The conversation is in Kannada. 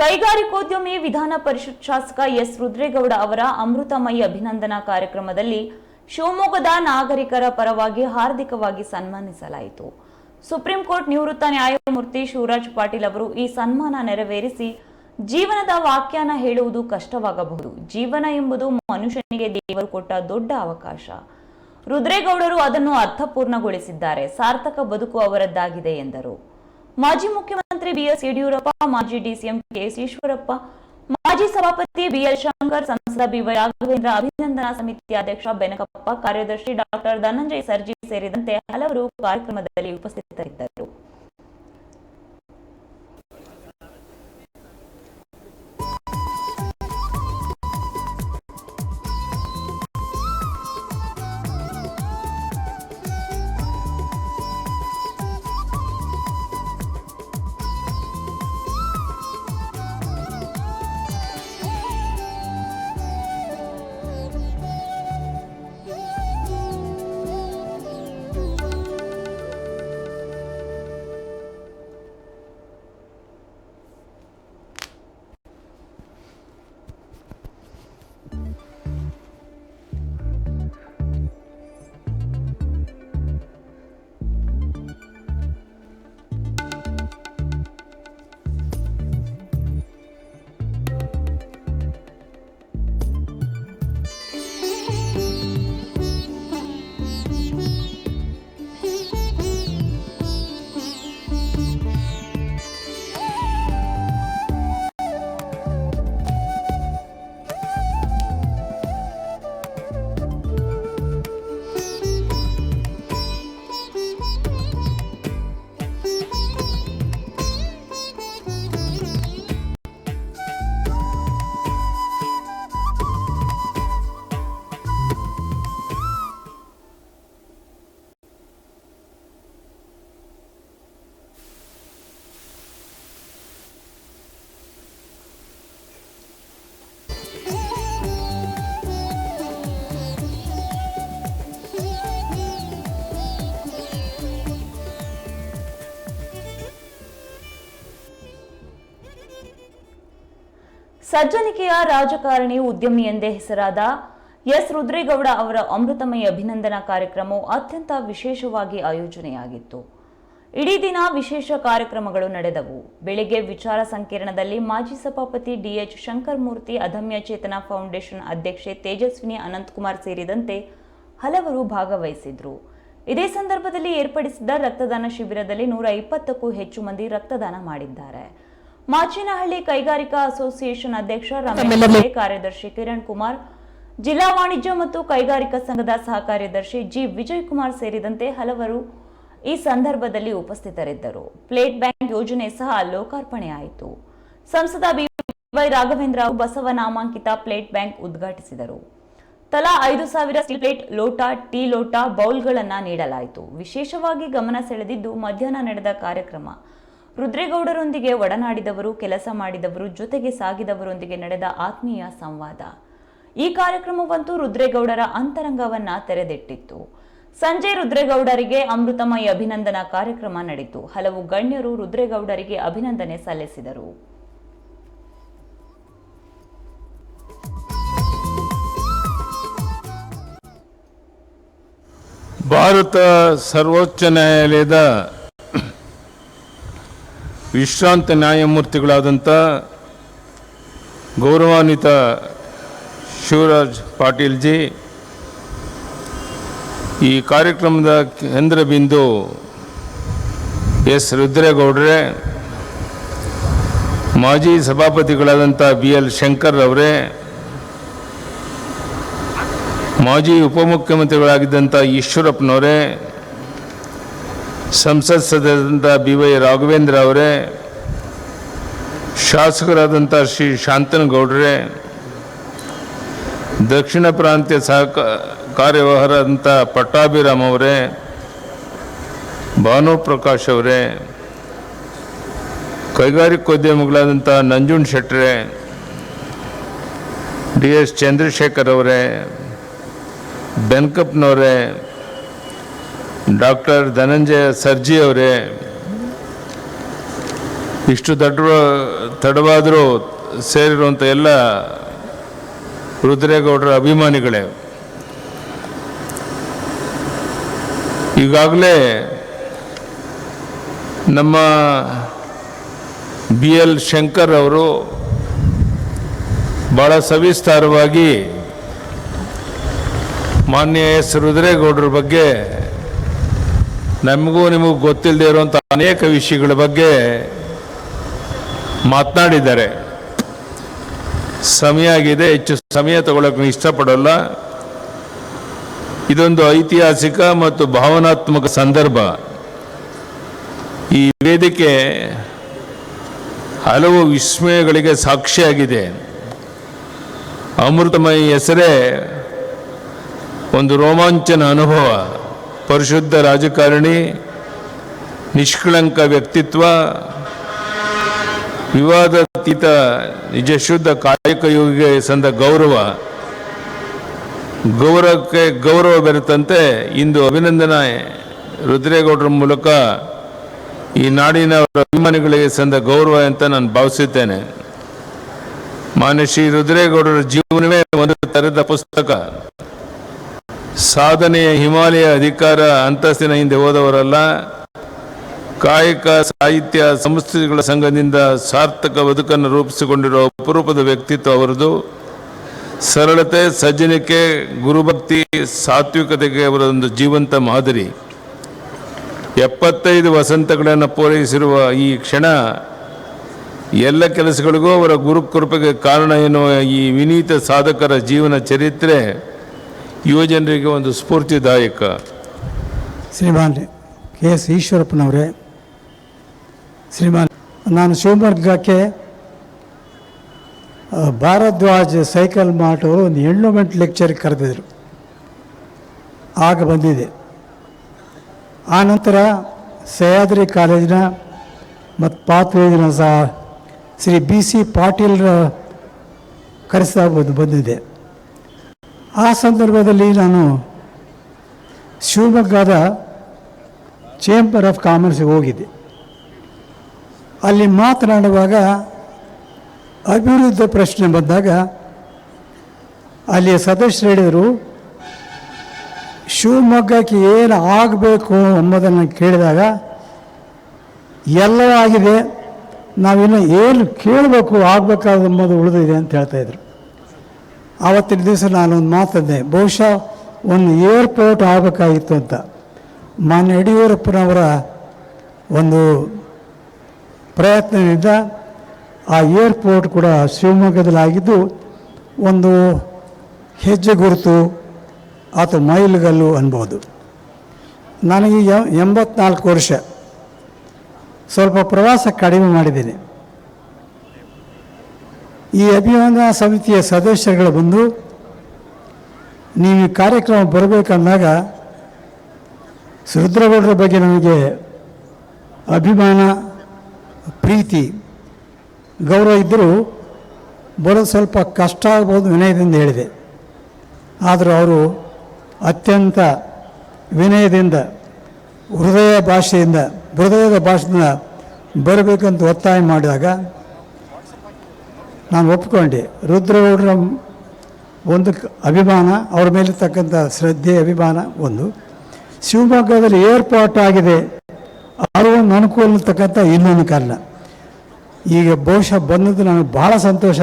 ಕೈಗಾರಿಕೋದ್ಯಮಿ ವಿಧಾನ ಪರಿಷತ್ ಶಾಸಕ ಎಸ್ ರುದ್ರೇಗೌಡ ಅವರ ಅಮೃತಮಯಿ ಅಭಿನಂದನಾ ಕಾರ್ಯಕ್ರಮದಲ್ಲಿ ಶಿವಮೊಗ್ಗದ ನಾಗರಿಕರ ಪರವಾಗಿ ಹಾರ್ದಿಕವಾಗಿ ಸನ್ಮಾನಿಸಲಾಯಿತು. ಸುಪ್ರೀಂ ಕೋರ್ಟ್ ನಿವೃತ್ತ ನ್ಯಾಯಮೂರ್ತಿ ಶಿವರಾಜ್ ಪಾಟೀಲ್ ಅವರು ಈ ಸನ್ಮಾನ ನೆರವೇರಿಸಿ ಜೀವನದ ವಾಕ್ಯಾನ ಹೇಳುವುದು ಕಷ್ಟವಾಗಬಹುದು. ಜೀವನ ಎಂಬುದು ಮನುಷ್ಯನಿಗೆ ದೇವರು ಕೊಟ್ಟ ದೊಡ್ಡ ಅವಕಾಶ. ರುದ್ರೇಗೌಡರು ಅದನ್ನು ಅರ್ಥಪೂರ್ಣಗೊಳಿಸಿದ್ದಾರೆ. ಸಾರ್ಥಕ ಬದುಕು ಅವರದ್ದಾಗಿದೆ ಎಂದರು. ಮಾಜಿ ಮುಖ್ಯಮಂತ್ರಿ ಬಿಎಸ್ ಯಡಿಯೂರಪ್ಪ, ಮಾಜಿ ಡಿಸಿಎಂ ಕೆಎಸ್ ಈಶ್ವರಪ್ಪ, ಮಾಜಿ ಸಭಾಪತಿ ಬಿಎಲ್ ಶಂಕರ್, ಸಂಸದ ಬಿವೈ ರಾಘವೇಂದ್ರ, ಅಭಿನಂದನಾ ಸಮಿತಿ ಅಧ್ಯಕ್ಷ ಬೆನಕಪ್ಪ, ಕಾರ್ಯದರ್ಶಿ ಡಾಕ್ಟರ್ ಧನಂಜಯ ಸರ್ಜಿ ಸೇರಿದಂತೆ ಹಲವರು ಕಾರ್ಯಕ್ರಮದಲ್ಲಿ ಉಪಸ್ಥಿತರಿದ್ದರು. ಸಜ್ಜನಿಕೆಯ ರಾಜಕಾರಣಿ ಉದ್ಯಮಿ ಎಂದೇ ಹೆಸರಾದ ಎಸ್. ರುದ್ರೇಗೌಡ ಅವರ ಅಮೃತಮಯ ಅಭಿನಂದನಾ ಕಾರ್ಯಕ್ರಮವು ಅತ್ಯಂತ ವಿಶೇಷವಾಗಿ ಆಯೋಜನೆಯಾಗಿತ್ತು. ಇಡೀ ದಿನ ವಿಶೇಷ ಕಾರ್ಯಕ್ರಮಗಳು ನಡೆದವು. ಬೆಳಿಗ್ಗೆ ವಿಚಾರ ಸಂಕಿರಣದಲ್ಲಿ ಮಾಜಿ ಸಭಾಪತಿ ಡಿಎಚ್ ಶಂಕರ್ ಮೂರ್ತಿ ಅದಮ್ಯ ಚೇತನ ಫೌಂಡೇಶನ್ ಅಧ್ಯಕ್ಷೆ ತೇಜಸ್ವಿನಿ ಅನಂತಕುಮಾರ್ ಸೇರಿದಂತೆ ಹಲವರು ಭಾಗವಹಿಸಿದ್ರು. ಇದೇ ಸಂದರ್ಭದಲ್ಲಿ ಏರ್ಪಡಿಸಿದ್ದ ರಕ್ತದಾನ ಶಿಬಿರದಲ್ಲಿ ನೂರ ಇಪ್ಪತ್ತಕ್ಕೂ ಹೆಚ್ಚು ಮಂದಿ ರಕ್ತದಾನ ಮಾಡಿದ್ದಾರೆ. ಮಾಚಿನಹಳ್ಳಿ ಕೈಗಾರಿಕಾ ಅಸೋಸಿಯೇಷನ್ ಅಧ್ಯಕ್ಷ ರಮೇಶ್ ಕಾರ್ಯದರ್ಶಿ ಕಿರಣ್ ಕುಮಾರ್ ಜಿಲ್ಲಾ ವಾಣಿಜ್ಯ ಮತ್ತು ಕೈಗಾರಿಕಾ ಸಂಘದ ಸಹಕಾರ್ಯದರ್ಶಿ ಜಿ. ವಿಜಯ್ ಕುಮಾರ್ ಸೇರಿದಂತೆ ಹಲವರು ಈ ಸಂದರ್ಭದಲ್ಲಿ ಉಪಸ್ಥಿತರಿದ್ದರು. ಪ್ಲೇಟ್ ಬ್ಯಾಂಕ್ ಯೋಜನೆ ಸಹ ಲೋಕಾರ್ಪಣೆಯಾಯಿತು. ಸಂಸದ ಬಿವೈ ರಾಘವೇಂದ್ರ ಬಸವ ನಾಮಾಂಕಿತ ಪ್ಲೇಟ್ ಬ್ಯಾಂಕ್ ಉದ್ಘಾಟಿಸಿದರು. ತಲಾ ಐದು ಸಾವಿರ ಸ್ಟೀಲ್ ಪ್ಲೇಟ್ ಲೋಟ ಟೀ ಲೋಟ ಬೌಲ್ಗಳನ್ನು ನೀಡಲಾಯಿತು. ವಿಶೇಷವಾಗಿ ಗಮನ ಸೆಳೆದಿದ್ದು ಮಧ್ಯಾಹ್ನ ನಡೆದ ಕಾರ್ಯಕ್ರಮ. ರುದ್ರೇಗೌಡರೊಂದಿಗೆ ಒಡನಾಡಿದವರು, ಕೆಲಸ ಮಾಡಿದವರು, ಜೊತೆಗೆ ಸಾಗಿದವರೊಂದಿಗೆ ನಡೆದ ಆತ್ಮೀಯ ಸಂವಾದ. ಈ ಕಾರ್ಯಕ್ರಮವಂತೂ ರುದ್ರೇಗೌಡರ ಅಂತರಂಗವನ್ನ ತೆರೆದಿಟ್ಟಿತ್ತು. ಸಂಜೆ ರುದ್ರೇಗೌಡರಿಗೆ ಅಮೃತಮಯಿ ಅಭಿನಂದನಾ ಕಾರ್ಯಕ್ರಮ ನಡೆಯಿತು. ಹಲವು ಗಣ್ಯರು ರುದ್ರೇಗೌಡರಿಗೆ ಅಭಿನಂದನೆ ಸಲ್ಲಿಸಿದರು. ಭಾರತ ಸರ್ವೋಚ್ಚ ನ್ಯಾಯಾಲಯದ ವಿಶ್ರಾಂತ ನ್ಯಾಯಮೂರ್ತಿಗಳಾದಂಥ ಗೌರವಾನ್ವಿತ ಶಿವರಾಜ್ ಪಾಟೀಲ್ ಜಿ, ಈ ಕಾರ್ಯಕ್ರಮದ ಕೇಂದ್ರ ಬಿಂದು ಎಸ್ ರುದ್ರೇಗೌಡ್ರೆ, ಮಾಜಿ ಸಭಾಪತಿಗಳಾದಂಥ ಬಿ ಎಲ್ ಶಂಕರ್ ಅವರೇ ಮಾಜಿ ಉಪಮುಖ್ಯಮಂತ್ರಿಗಳಾಗಿದ್ದಂಥ ಈಶ್ವರಪ್ಪನವರೇ ಸಂಸತ್ ಸದಸ್ಯರಾದಂಥ ಬಿ ವೈ ರಾಘವೇಂದ್ರ ಅವರೇ, ಶಾಸಕರಾದಂಥ ಶ್ರೀ ಶಾಂತನಗೌಡರೇ ದಕ್ಷಿಣ ಪ್ರಾಂತ್ಯ ಸಹಕ ಕಾರ್ಯವ್ಯವಹಾರದಂಥ ಪಟ್ಟಾಭಿರಾಮ್ ಅವರೇ, ಭಾನು ಪ್ರಕಾಶ್ ಅವರೇ, ಕೈಗಾರಿಕೋದ್ಯಮಗಳಾದಂಥ ನಂಜುಂಡ್ ಶೆಟ್ರೆ, ಡಿ ಎಸ್ ಚಂದ್ರಶೇಖರ್ ಅವರೇ, ಬೆನ್ಕಪ್ನವರೇ ಡಾಕ್ಟರ್ ಧನಂಜಯ ಸರ್ಜಿ ಅವರೇ, ಇಷ್ಟು ದಡ್ಡ ತಡವಾದರೂ ಸೇರಿರುವಂಥ ಎಲ್ಲ ರುದ್ರೇಗೌಡರ ಅಭಿಮಾನಿಗಳೇ, ಈಗಾಗಲೇ ನಮ್ಮ ಬಿ ಎಲ್ ಶಂಕರ್ ಅವರು ಭಾಳ ಸವಿಸ್ತಾರವಾಗಿ ಮಾನ್ಯ ಎಸ್ ರುದ್ರೇಗೌಡರ ಬಗ್ಗೆ ನಮಗೂ ನಿಮಗೂ ಗೊತ್ತಿಲ್ಲದೆ ಇರುವಂಥ ಅನೇಕ ವಿಷಯಗಳ ಬಗ್ಗೆ ಮಾತನಾಡಿದ್ದಾರೆ. ಸಮಯ ಆಗಿದೆ, ಹೆಚ್ಚು ಸಮಯ ತಗೊಳ್ಳೋಕೆ ಇಷ್ಟಪಡೋಲ್ಲ. ಇದೊಂದು ಐತಿಹಾಸಿಕ ಮತ್ತು ಭಾವನಾತ್ಮಕ ಸಂದರ್ಭ. ಈ ವೇದಿಕೆ ಹಲವು ವಿಸ್ಮಯಗಳಿಗೆ ಸಾಕ್ಷಿಯಾಗಿದೆ. ಅಮೃತಮಯಿ ಹೆಸರೇ ಒಂದು ರೋಮಾಂಚನ ಅನುಭವ. ಪರಿಶುದ್ಧ ರಾಜಕಾರಣಿ, ನಿಷ್ಕಳಂಕ ವ್ಯಕ್ತಿತ್ವ, ವಿವಾದಾತೀತ, ನಿಜಶುದ್ಧ ಕಾಯಕ ಯೋಗಿಗೆ ಸಂದ ಗೌರವ, ಗೌರವಕ್ಕೆ ಗೌರವ ಬೆರೆತಂತೆ ಇಂದು ಅಭಿನಂದನಾ ರುದ್ರೇಗೌಡರ ಮೂಲಕ ಈ ನಾಡಿನ ಅಭಿಮಾನಿಗಳಿಗೆ ಸಂದ ಗೌರವ ಅಂತ ನಾನು ಭಾವಿಸುತ್ತೇನೆ. ಮಾನ್ಯ ಶ್ರೀ ರುದ್ರೇಗೌಡರ ಜೀವನವೇ ಒಂದು ತರದ ಪುಸ್ತಕ. ಸಾಧನೆಯ ಹಿಮಾಲಯ ಅಧಿಕಾರ ಅಂತಸ್ತಿನ ಹಿಂದೆ ಹೋದವರಲ್ಲ, ಕಾಯಕ ಸಾಹಿತ್ಯ ಸಂಸ್ಕೃತಿಗಳ ಸಂಘದಿಂದ ಸಾರ್ಥಕ ಬದುಕನ್ನು ರೂಪಿಸಿಕೊಂಡಿರುವ ಅಪರೂಪದ ವ್ಯಕ್ತಿತ್ವ ಅವರದು. ಸರಳತೆ, ಸಜ್ಜನಿಕೆ, ಗುರುಭಕ್ತಿ, ಸಾತ್ವಿಕತೆಗೆ ಅವರದೊಂದು ಜೀವಂತ ಮಾದರಿ. ಎಪ್ಪತ್ತೈದು ವಸಂತಗಳನ್ನು ಪೂರೈಸಿರುವ ಈ ಕ್ಷಣ ಎಲ್ಲ ಕೆಲಸಗಳಿಗೂ ಅವರ ಗುರುಕೃಪೆಗೆ ಕಾರಣ ಎನ್ನುವ ಈ ವಿನೀತ ಸಾಧಕರ ಜೀವನ ಚರಿತ್ರೆ ಯುವಜನರಿಗೆ ಒಂದು ಸ್ಫೂರ್ತಿದಾಯಕ. ಶ್ರೀಮಾನ್ ಕೆ ಎಸ್ ಈಶ್ವರಪ್ಪನವರೇ ಶ್ರೀಮಾನ್ ನಾನು ಶಿವಮೊಗ್ಗಕ್ಕೆ ಆ, ಭಾರದ್ವಾಜ್ ಸೈಕಲ್ ಮಾರ್ಟ್ ಒಂದು ಎಂಡೋಮೆಂಟ್ ಲೆಕ್ಚರ್ ಕರೆದಿದ್ರು. ಆಗ ಬಂದಿದೆ. ಆನಂತರ ಸಹ್ಯಾದ್ರಿ ಕಾಲೇಜಿನ ಮತ್ತು ಪಾತ್ವೇದಿನ ಸಹ ಶ್ರೀ ಬಿ ಸಿ ಪಾಟೀಲ್ರ ಕರೆಸ ಬಂದು ಬಂದಿದೆ. ಆ ಸಂದರ್ಭದಲ್ಲಿ ನಾನು ಶಿವಮೊಗ್ಗದ ಚೇಂಬರ್ ಆಫ್ ಕಾಮರ್ಸ್ಗೆ ಹೋಗಿದ್ದೆ. ಅಲ್ಲಿ ಮಾತನಾಡುವಾಗ ಅಭಿವೃದ್ಧಿ ಪ್ರಶ್ನೆ ಬಂದಾಗ ಅಲ್ಲಿಯ ಸದಸ್ಯರು ಹೇಳಿದರು ಶಿವಮೊಗ್ಗಕ್ಕೆ ಏನು ಆಗಬೇಕು ಎಂಬುದನ್ನು ಕೇಳಿದಾಗ, ಎಲ್ಲವೂ ಆಗಿದೆ, ನಾವಿನ್ನು ಏನು ಕೇಳಬೇಕು ಆಗಬೇಕಾದ ಎಂಬುದು ಉಳಿದಿದೆ, ಅಂತ ಹೇಳ್ತಾಯಿದ್ರು ಆವತ್ತಿನ ದಿವಸ ನಾನೊಂದು ಮಾತಂದೆ ಬಹುಶಃ ಒಂದು ಏರ್ಪೋರ್ಟ್ ಆಗಬೇಕಾಗಿತ್ತು ಅಂತ. ಮಾನ್ಯ ಯಡಿಯೂರಪ್ಪನವರ ಒಂದು ಪ್ರಯತ್ನದಿಂದ ಆ ಏರ್ಪೋರ್ಟ್ ಕೂಡ ಶಿವಮೊಗ್ಗದಲ್ಲಾಗಿದ್ದು, ಒಂದು ಹೆಜ್ಜೆ ಗುರುತು ಅಥವಾ ಮೈಲುಗಲ್ಲು ಅನ್ಬೋದು. ನನಗೆ ಎಂಬತ್ನಾಲ್ಕು ವರ್ಷ. ಸ್ವಲ್ಪ ಪ್ರವಾಸ ಕಡಿಮೆ ಮಾಡಿದ್ದೀನಿ. ಈ ಅಭಿಯಾನ ಸಮಿತಿಯ ಸದಸ್ಯರುಗಳು ಬಂದು, ನೀವು ಈ ಕಾರ್ಯಕ್ರಮ ಬರಬೇಕಂದಾಗ ಸುರದ್ರಗೌಡರ ಬಗ್ಗೆ ನನಗೆ ಅಭಿಮಾನ, ಪ್ರೀತಿ, ಗೌರವ ಇದ್ದರೂ ಬರೋದು ಸ್ವಲ್ಪ ಕಷ್ಟ ಆಗ್ಬೋದು ವಿನಯದಿಂದ ಹೇಳಿದೆ. ಆದರೂ ಅವರು ಅತ್ಯಂತ ವಿನಯದಿಂದ, ಹೃದಯ ಭಾಷೆಯಿಂದ, ಹೃದಯದ ಭಾಷೆಯಿಂದ ಬರಬೇಕಂತ ಒತ್ತಾಯ ಮಾಡಿದಾಗ ನಾನು ಒಪ್ಪಿಕೊಂಡೆ ರುದ್ರಗೌಡರ ಒಂದು ಅಭಿಮಾನ, ಅವ್ರ ಮೇಲಿರ್ತಕ್ಕಂಥ ಶ್ರದ್ಧೆ, ಅಭಿಮಾನ ಒಂದು. ಶಿವಮೊಗ್ಗದಲ್ಲಿ ಏರ್ಪೋರ್ಟ್ ಆಗಿದೆ. ಅದು ಒಂದು ಅನುಕೂಲ ಇನ್ನೊಂದು ಕಾರಣ. ಈಗ ಬಹುಶಃ ಬಂದದ್ದು ನನಗೆ ಭಾಳ ಸಂತೋಷ